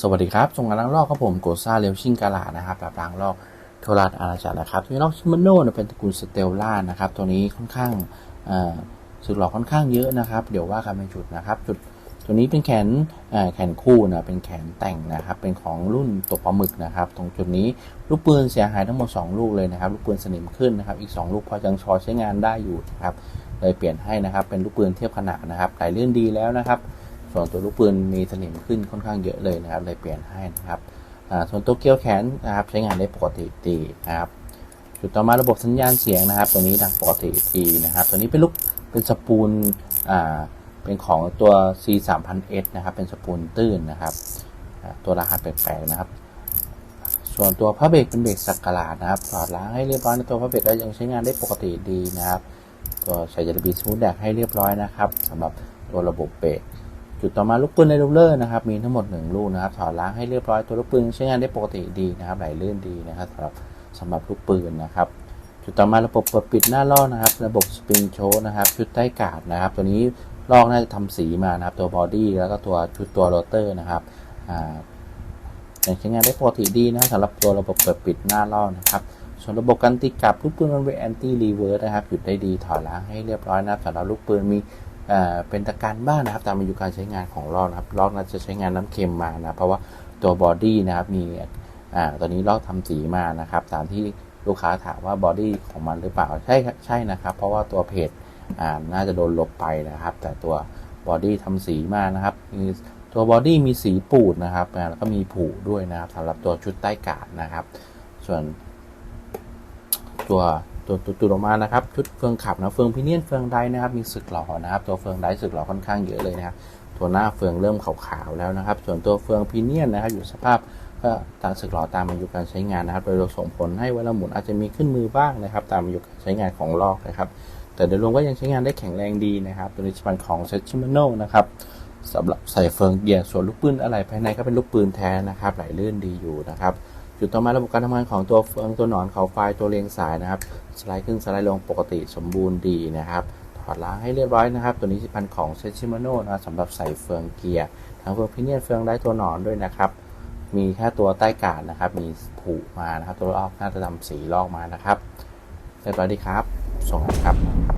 สวัสดีครับส่งงานล้างลอกครับผมโกซ่าเรลชิงกาลานะครับปรับล้างลอกโทราดอาณาจักรนะครับตัวนี้ลอกชิมาโน่เนี่ยเป็นตระกูลสเตลล่านะครับ ตัวนี้ค่อนข้างสึกหลอกค่อนข้างเยอะนะครับ เดี๋ยวว่ากันเป็นจุดนะครับ จุดตัวนี้เป็นแขนแขนคู่นะเป็นแขนแต่งนะครับ เป็นของรุ่นตัวปลาหมึกนะครับ ตรงจุดนี้ลูกปืนเสียหายทั้งหมด 2 ลูกเลยนะครับ ลูกปืนสนิมขึ้นนะครับ อีก 2 ลูกพอยังชอใช้งานได้อยู่นะครับเลยเปลี่ยนให้นะครับ เป็นลูกปืนเทียบขนาดนะครับไหลเลื่อนดีแล้วนะครับ ส่วนตัวลูกปืนมีสนิมขึ้นค่อนข้างเยอะเลยนะครับเลยเปลี่ยนให้นะครับส่วนตัวเกลียวแขนนะครับใช้งานได้ปกติดีนะครับจุดต่อมาระบบสัญญาณเสียงนะครับ ตัวนี้ดังปกติดีนะครับ ตัวนี้เป็นลูกเป็นสปูลอ่าเป็นของตัว C 3 0 0 S นะครับ เป็นสปูลตื้นนะครับ ตัวรหัสแปลกๆนะครับ ส่วนตัวพระเบรกเป็นเบรกสักกลาดนะครับถอดล้างให้เรียบร้อยในตัวพระเบรกแล้วยังใช้งานได้ปกติดีนะครับ ตัวใส่ยาบีสมูทแดกให้เรียบร้อยนะครับสำหรับตัวระบบเบรก จุดต่อมาลูกปืนในรูเลอร์นะครับมีทั้งหมด 1 ลูกนะครับถอดล้างให้เรียบร้อยตัวลูกปืนใช้งานได้ปกติดีนะครับไหลลื่นดีนะครับสำหรับสำหรับลูกปืนนะครับ จุดต่อมาระบบเปิดปิดหน้าล่อนะครับ ระบบสปริงโชว์นะครับชุดใต้กาดนะครับ ตัวนี้ลอกน่าจะทำสีมานะครับตัวบอดี้แล้วก็ตัวชุดตัวโรเตอร์นะครับอ่าใช้งานได้ปกติดีนะสำหรับตัวระบบเปิดปิดหน้าล่อนะครับส่วนระบบการตีกลับลูกปืนมันเป็นแอนตี้รีเวิร์สนะครับหยุดได้ดีถอดล้างให้เรียบร้อยนะครับสำหรับลูกปืนมี เเป็นตะการบ้านนะครับ ตามอายุการใช้งานของลอกนะครับลอกน่าจะใช้งานน้ำเค็มมานะเพราะว่าตัวบอดี้นะครับมีอ่าตอนนี้ลอกทำสีมานะครับ ตามที่ลูกค้าถามว่าบอดี้ของมันหรือเปล่าใช่ใช่นะครับ เพราะว่าตัวเพจอ่าน่าจะโดนลบไปนะครับ แต่ตัวบอดี้ทำสีมานะครับมีตัวบอดี้มีสีปูดนะครับแล้วก็มีผูด้วยนะครับสำหรับตัวชุดใต้กาดนะครับ ส่วนตัว ตัวตัวออกมานะครับชุดเฟืองขับนะเฟืองพิเนียนเฟืองไดนะครับมีสึกหล่อนะครับ ตัวเฟืองไดสึกหล่อค่อนข้างเยอะเลยนะครับตัวหน้าเฟืองเริ่มขาวๆแล้วนะครับ ส่วนตัวเฟืองพิเนียนนะครับ อยู่สภาพก็ตามสึกหล่อตามอายุการใช้งานนะครับ โดยเราส่งผลให้เวลาหมุนอาจจะมีขึ้นมือบ้างนะครับ ตามอายุการใช้งานของลอกนะครับ แต่โดยรวมก็ยังใช้งานได้แข็งแรงดีนะครับตัวนี้จะเป็นของเซชิมโนนะครับสำหรับใส่เฟืองเกียร์ส่วนลูกปืนอะไรภายในก็เป็นลูกปืนแท้นะครับไหลลื่นดีอยู่นะครับ จุดต่อมาระบบการทำงานของตัวเฟืองตัวหนอนเขาไฟตัวเรียงสายนะครับ สไลด์ขึ้นสไลด์ลงปกติสมบูรณ์ดีนะครับถอดล้างให้เรียบร้อยนะครับ ตัวนี้จะเป็นของเซชิมโนนะสำหรับใส่เฟืองเกียร์ทั้งเฟืองพิเนียนเฟืองได้ตัวหนอนด้วยนะครับ มีแค่ตัวใต้กาดนะครับ มีผูมานะครับ ตัวลอกน่าจะทำสีลอกมานะครับเรียบร้อยดีครับ ส่งครับ